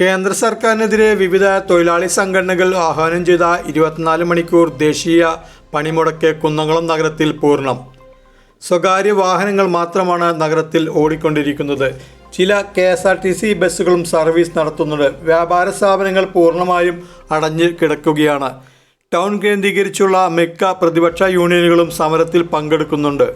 കേന്ദ്ര സർക്കാരിനെതിരെ വിവിധ തൊഴിലാളി സംഘടനകൾ ആഹ്വാനം ചെയ്ത ഇരുപത്തിനാല് മണിക്കൂർ ദേശീയ പണിമുടക്ക് കുന്നംകുളം നഗരത്തിൽ പൂർണം. സ്വകാര്യ വാഹനങ്ങൾ മാത്രമാണ് നഗരത്തിൽ ഓടിക്കൊണ്ടിരിക്കുന്നത്. ചില K S R T C ബസ്സുകളും സർവീസ് നടത്തുന്നുണ്ട്. വ്യാപാര സ്ഥാപനങ്ങൾ പൂർണമായും അടഞ്ഞു കിടക്കുകയാണ്. ടൗൺ കേന്ദ്രീകരിച്ചുള്ള മിക്ക പ്രതിപക്ഷ യൂണിയനുകളും സമരത്തിൽ പങ്കെടുക്കുന്നുണ്ട്.